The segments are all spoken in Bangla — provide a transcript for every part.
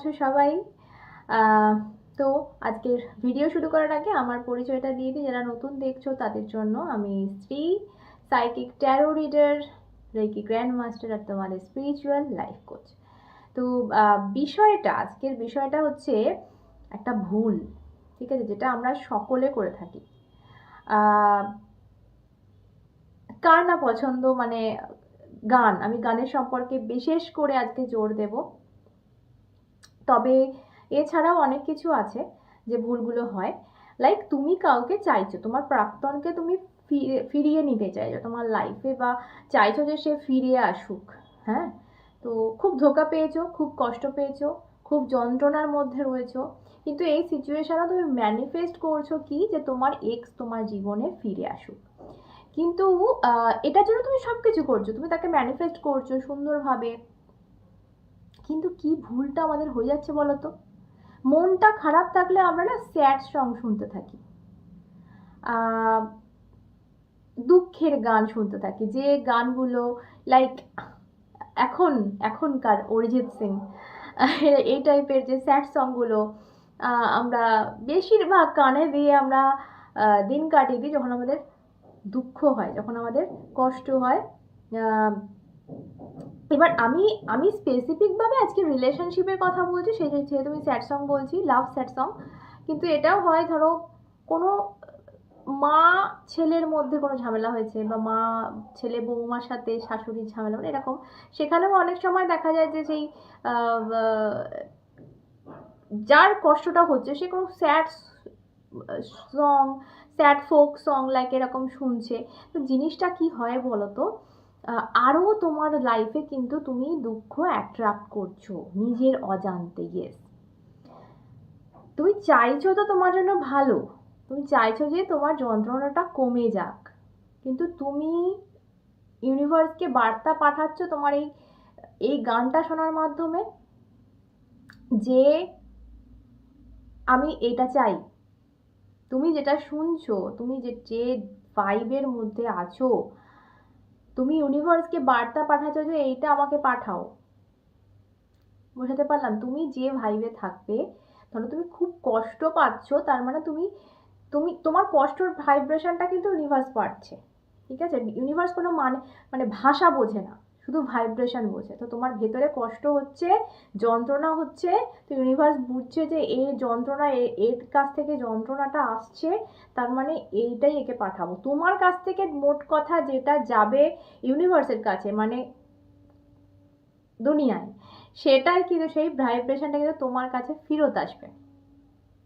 আছো সবাই। তো আজকের ভিডিও শুরু করার আগে আমার পরিচয়টা দিয়ে দিই। যারা নতুন দেখছ, তাদের জন্য আমি Shri psychic tarot reader Reiki grand master আর তোমাদের স্পিরিচুয়াল লাইফ কোচ তো বিষয়টা, আজকের বিষয়টা হচ্ছে একটা ভুল, ঠিক আছে, যেটা আমরা সকলে করে থাকি। কার না পছন্দ? মানে গান, আমি গানের সম্পর্কে বিশেষ করে আজকে জোর দেব। তবে এছাড়াও অনেক কিছু আছে যে ভুলগুলো হয়। লাইক তুমি কাউকে চাইছো, তোমার প্রাক্তনকে তুমি ফিরে- ফিরিয়ে নিতে চাইছো, তোমার লাইফে বা চাইছো যে সে ফিরে আসুক হ্যাঁ? তো খুব ধোকা পেয়েছ, খুব কষ্ট পেয়েছ, খুব যন্ত্রণার মধ্যে রয়েছো, কিন্তু এই সিচুয়েশনে তুমি ম্যানিফেস্ট করছ কি? যে তোমার এক্স তোমার জীবনে ফিরে আসুক। কিন্তু এটার জন্য তুমি সব কিছু করছ, তুমি তাকে ম্যানিফেস্ট করছ সুন্দরভাবে। কিন্তু কি ভুলটা আমাদের হয়ে যাচ্ছে বলো তো মনটা খারাপ থাকলে আমরা না স্যাড সং শুনতে থাকি। দুঃখের গান শুনতে থাকি। যে গানগুলো লাইক এখন, এখনকার অরিজিৎ সিং, এই টাইপের যে স্যাড সংগুলো আমরা বেশিরভাগ কানে দিয়ে আমরা দিন কাটিয়ে দিই যখন আমাদের দুঃখ হয়, যখন আমাদের কষ্ট হয়। এবার আমি আমি স্পেসিফিকভাবে আজকে রিলেশনশিপের কথা বলছি, সেই যেহেতু আমি স্যাড সং বলছি লাভ স্যাড সং কিন্তু এটাও হয় ধরো কোনো মা ছেলের মধ্যে কোনো ঝামেলা হয়েছে বা মা ছেলে বৌমার সাথে শাশুড়ির ঝামেলা মানে এরকম, সেখানেও অনেক সময় দেখা যায় যে সেই যার কষ্টটা হচ্ছে সে কোনো sad song sad folk song like এরকম শুনছে। তো জিনিসটা কি হয় বলো তো আরও তোমার লাইফে কিন্তু তুমি দুঃখ অ্যাট্রাক্ট করছ নিজের অজান্তে ইয়েস তুমি চাইছো তো তোমার জন্য ভালো, তুমি চাইছো যে তোমার যন্ত্রণাটা কমে যাক, কিন্তু তুমি ইউনিভার্সকে বার্তা পাঠাচ্ছ তোমার এই এই গানটা শোনার মাধ্যমে যে আমি এটা চাই। তুমি যেটা শুনছো, তুমি যে যে ভাইবের মধ্যে আছো তুমি ইউনিভার্সকে বার্তা পাঠাচ্ছ যে এইটা আমাকে পাঠাও। বোঝাতে পারলাম? তুমি যে ভাইবে থাকবে, ধরো তুমি খুব কষ্ট পাচ্ছ, তার মানে তুমি তুমি, তোমার কষ্টর ভাইব্রেশনটা কিন্তু ইউনিভার্স পাচ্ছে। ঠিক আছে? ইউনিভার্স কোনো মানে মানে ভাষা বোঝে না। শুধু ভাইব্রেশন বোঝে। তো তোমার ভেতরে কষ্ট হচ্ছে, যন্ত্রণা হচ্ছে, তো ইউনিভার্স বুঝছে যে এই যন্ত্রণা এর কাছ থেকে যন্ত্রণাটা আসছে, তার মানে এইটাই একে পাঠাবো। তোমার কাছ থেকে মোট কথা যেটা যাবে ইউনিভার্সের কাছে মানে দুনিয়ায়, সেটাই কিন্তু সেই ভাইব্রেশনটা কিন্তু তোমার কাছে ফেরত আসবে।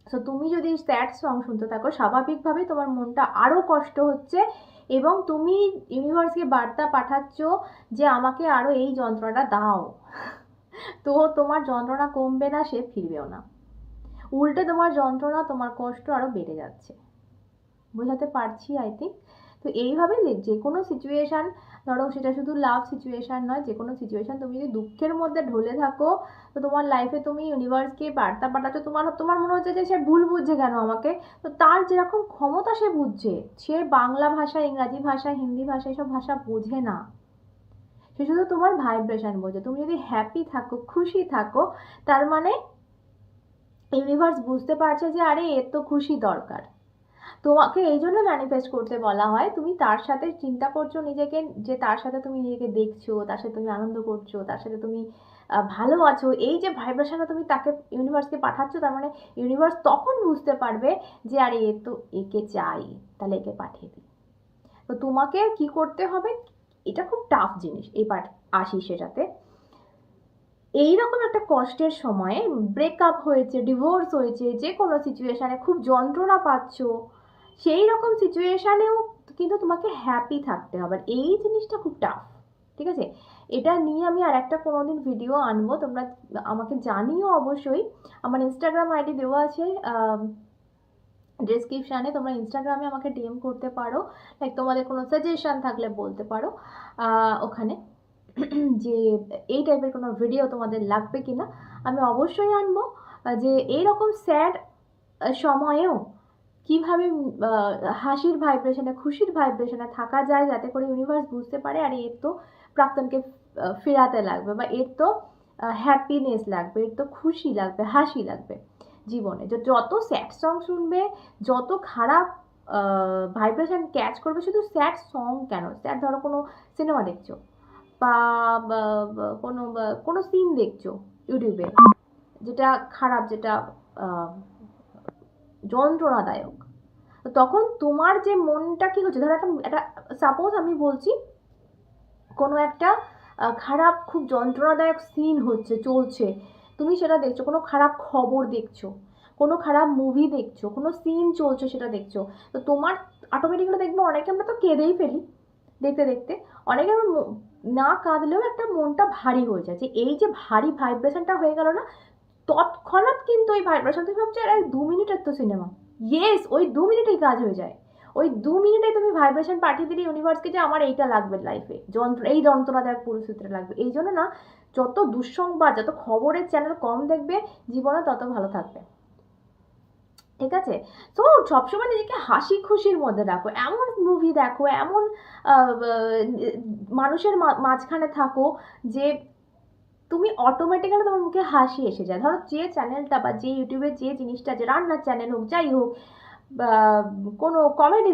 সো তুমি যদি স্যাড সং শুনতে থাকো স্বাভাবিকভাবেই তোমার মনটা আরও কষ্ট হচ্ছে এবং তুমি ইউনিভার্সকে বার্তা পাঠাচ্ছ যে আমাকে আরও এই যন্ত্রণাটা দাও। তো তোমার যন্ত্রণা কমবে না, সে ফিরবেও না। উল্টে তোমার যন্ত্রণা, তোমার কষ্ট আরও বেড়ে যাচ্ছে। বোঝাতে পারছি আই থিঙ্ক তো এইভাবে যে- কোনো সিচুয়েশান ধরো সেটা শুধু লাভ সিচুয়েশান নয়, যে কোনো সিচুয়েশান তুমি যদি দুঃখের মধ্যে ঢলে থাকো, তো তোমার লাইফে তুমি ইউনিভার্সকে বার্তা পাঠাচ্ছ, তোমার তোমার মনে হচ্ছে যে সে ভুল বুঝছে কেন আমাকে? তো তার যেরকম ক্ষমতা সে বুঝছে, সে বাংলা ভাষা, ইংরাজি ভাষা, হিন্দি ভাষা, এসব ভাষা বোঝে না। সে শুধু তোমার ভাইব্রেশন বোঝে। তুমি যদি হ্যাপি থাকো, খুশি থাকো, তার মানে ইউনিভার্স বুঝতে পারছে যে, আরে এর তো খুশি দরকার। তোমাকে এই জন্য ম্যানিফেস্ট করতে বলা হয়, তুমি তার সাথে চিন্তা করছ নিজেকে, যে তার সাথে তুমি নিজেকে দেখছ, তার সাথে তুমি আনন্দ করছ, তার সাথে তুমি ভালো আছো, এই যে ভাইব্রেশনটা তুমি তাকে ইউনিভার্সকে পাঠাচ্ছ, তার মানে ইউনিভার্স তখন বুঝতে পারবে যে আরে এ তো একে চাই, তাহলে একে পাঠিয়ে দিই। তো তোমাকে কি করতে হবে? এটা খুব টাফ জিনিস এবার আসি সেটাতে। এইরকম একটা কষ্টের সময়ে ব্রেকআপ হয়েছে ডিভোর্স হয়েছে যে কোনো সিচুয়েশানে খুব যন্ত্রণা পাচ্ছ সেই রকম সিচুয়েশানেও কিন্তু তোমাকে হ্যাপি থাকতে হবে। এই জিনিসটা খুব টাফ ঠিক আছে? এটা নিয়ে আমি আর একটা কোনো দিন ভিডিও আনব। তোমরা আমাকে জানিও অবশ্যই। আমার ইনস্টাগ্রাম আইডি দেওয়া আছে ডেসক্রিপশানে তোমরা ইনস্টাগ্রামে আমাকে ডিএম করতে পারো। লাইক তোমাদের কোনো সাজেশান থাকলে বলতে পারো। ওখানে যে এই টাইপের কোনো ভিডিও তোমাদের লাগবে কিনা, আমি অবশ্যই আনব। যে এইরকম স্যাড সময়েও কীভাবে হাসির ভাইব্রেশনে খুশির ভাইব্রেশনে থাকা যায় যাতে করে ইউনিভার্স বুঝতে পারে আর এর তো প্রাক্তনকে ফেরাতে লাগবে বা এর তো হ্যাপিনেস লাগবে, এর তো খুশি লাগবে, হাসি লাগবে জীবনে। যত স্যাড সং শুনবে, যত খারাপ ভাইব্রেশন ক্যাচ করবে, শুধু স্যাড সং কেন? স্যাড ধরো কোনো সিনেমা দেখছ বা কোনো কোনো সিন দেখছ ইউটিউবে যেটা খারাপ, যেটা যন্ত্রণাদায়ক। তখন তোমার যে মনটা কি হচ্ছে? ধরো একটা একটা সাপোজ আমি বলছি, কোনো একটা খারাপ, খুব যন্ত্রণাদায়ক সিন হচ্ছে, চলছে। তুমি সেটা দেখছ, কোনো খারাপ খবর দেখছ, কোনো খারাপ মুভি দেখছ, কোনো সিন চলছে সেটা দেখছ। তো তোমার অটোমেটিক্যালি দেখবে অনেকে আমরা তো কেঁদেই ফেলি, দেখতে দেখতে। অনেকে আমার না কাঁদলেও একটা মনটা ভারী হয়ে যায় যে, এই যে ভারী ভাইব্রেশনটা হয়ে গেল না তৎক্ষণাৎ কিন্তু ওই ভাইব্রেশন তুমি ভাবছ, আরে, দু মিনিটের তো সিনেমা ইয়েস ওই দু মিনিটেই কাজ হয়ে যায়। ওই দু মিনিটে তুমি ভাইব্রেশন পাঠিয়ে দিলে ইউনিভার্সকে যে আমার এইটা লাগবে লাইফে যন্ত্র এই যন্ত্রণাদায়ক পরিস্থিতিটা লাগবে। এই জন্য না, যত দুঃসংবাদ, যত খবরের চ্যানেল কম দেখবে জীবনে তত ভালো থাকবে। ঠিক আছে? তো সবসময় নিজেকে হাসি খুশির মধ্যে রাখো এমন মুভি দেখো, এমন মানুষের মাঝখানে থাকো যে তুমি অটোমেটিক্যালি তোমার মুখে হাসি এসে যায়। ধরো যে চ্যানেলটা বা যে ইউটিউবে যে জিনিসটা, যে রান্নার চ্যানেল হোক, যাই হোক কোনো কমেডি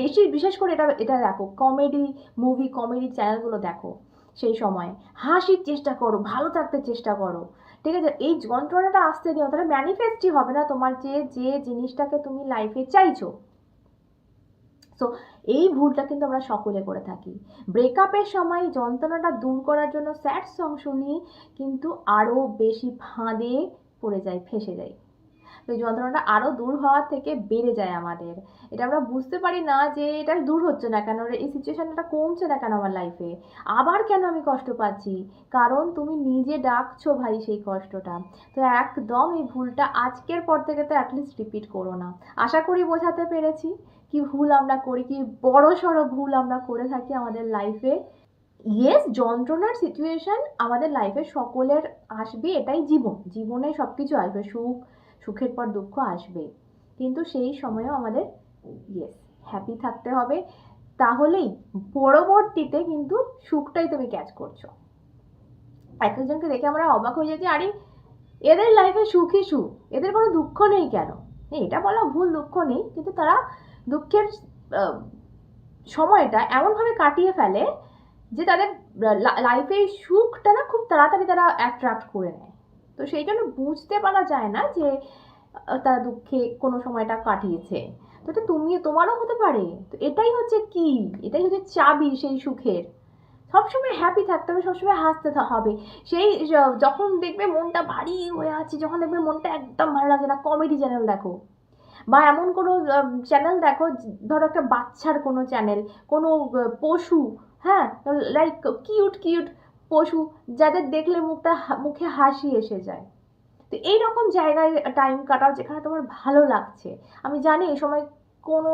বেশি, বিশেষ করে এটা এটা দেখো কমেডি মুভি কমেডি চ্যানেলগুলো দেখো সেই সময়। হাসির চেষ্টা করো, ভালো থাকতে চেষ্টা করো। ঠিক আছে? এই যন্ত্রণাটা আসতে দিও, তাহলে ম্যানিফেস্টই হবে না তোমার যে যে জিনিসটাকে তুমি লাইফে চাইছো। সো এই ভুলটা কিন্তু আমরা সকলে করে থাকি। ব্রেকআপের সময় যন্ত্রণাটা দূর করার জন্য স্যাড সং শুনি কিন্তু আরও বেশি ফাঁদে পড়ে যায় ফেসে যায় এই যন্ত্রণাটা আরও দূর হওয়ার থেকে বেড়ে যায় আমাদের। এটা আমরা বুঝতে পারি না যে এটা দূর হচ্ছে না কেন, এই সিচুয়েশনটা কমছে না কেন আমার লাইফে আবার কেন আমি কষ্ট পাচ্ছি? কারণ তুমি নিজে ডাকছো ভাই সেই কষ্টটা। তো একদম এই ভুলটা আজকের পর থেকে তো অ্যাটলিস্ট রিপিট করো না। আশা করি বোঝাতে পেরেছি কি ভুল আমরা করি, কি বড় সড়ো ভুল আমরা করে থাকি আমাদের লাইফে ইয়েস যন্ত্রণার সিচুয়েশন আমাদের লাইফে সকলের আসবে এটাই জীবন। জীবনে সব কিছু আসবে, সুখ সুখের পর দুঃখ আসবেই কিন্তু সেই সময়েও আমাদের ইয়েস হ্যাপি থাকতে হবে। তাহলেই পরবর্তীতে কিন্তু সুখটাই তুমি ক্যাচ করছ। এক একজনকে দেখে আমরা অবাক হয়ে যাচ্ছি আরে এদের লাইফে সুখই সুখ এদের কোনো দুঃখ নেই কেন? হ্যাঁ, এটা বলা ভুল দুঃখ নেই। কিন্তু তারা দুঃখের সময়টা এমনভাবে কাটিয়ে ফেলে যে তাদের লাইফে সুখটা না খুব তাড়াতাড়ি তারা অ্যাট্রাক্ট করে নেয়। তো সেই জন্য বুঝতে পারা যায় না যে তারা দুঃখে কোনো সময়টা কাটিয়েছে। তো এটা তুমি তোমারও হতে পারে। তো এটাই হচ্ছে কি? এটাই হচ্ছে চাবি সেই সুখের। সবসময় হ্যাপি থাকতে হবে, সবসময় হাসতে হবে। সেই যখন দেখবে মনটা ভারী হয়ে আছে, যখন দেখবে মনটা একদম ভালো লাগছে না কমেডি চ্যানেল দেখো। বা এমন কোনো চ্যানেল দেখো ধরো একটা বাচ্চার কোনো চ্যানেল কোনো পশু হ্যাঁ? লাইক কিউট কিউট পশু, যাদের দেখলে মুখটা মুখে হাসি এসে যায়। তো এই রকম জায়গায় টাইম কাটাও যেখানে তোমার ভালো লাগছে। আমি জানি এই সময় কোনো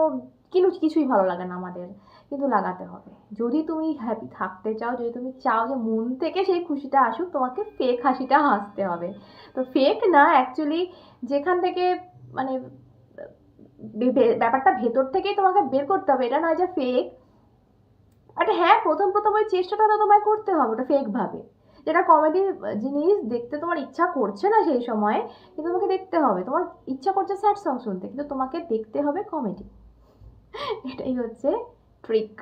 কিন্তু কিছুই ভালো লাগে না আমাদের, কিন্তু লাগাতে হবে। যদি তুমি হ্যাপি থাকতে চাও, যদি তুমি চাও যে মন থেকে সেই খুশিটা আসুক, তোমাকে ফেক হাসিটা হাসতে হবে। তো ফেক না অ্যাকচুয়ালি যেখান থেকে মানে ব্যাপারটা ভেতর থেকেই তোমাকে বের করতে হবে। এটা নয় যে ফেক বাট হ্যাঁ প্রথম প্রথম ওই চেষ্টাটা তো তোমায় করতে হবে, ওটা ফেক ভাবে। যেটা কমেডি জিনিস দেখতে তোমার ইচ্ছা করছে না সেই সময়ে, কিন্তু তোমাকে দেখতে হবে। তোমার ইচ্ছা করছে স্যাড সং শুনতে, কিন্তু তোমাকে দেখতে হবে কমেডি এটাই হচ্ছে ট্রিক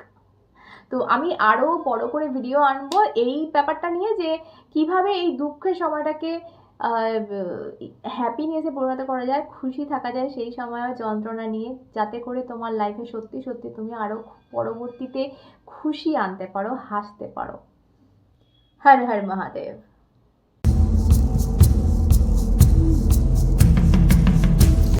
তো আমি আরও বড় করে ভিডিও আনব এই ব্যাপারটা নিয়ে যে কীভাবে এই দুঃখের সময়টাকে হ্যাপিনেসে পরিণত করা যায়, খুশি থাকা যায় সেই সময় যন্ত্রণা নিয়ে, যাতে করে তোমার লাইফে সত্যি সত্যি তুমি আরও পরবর্তীতে খুশি আনতে পারো হাসতে পারো। হর হর মহাদেব।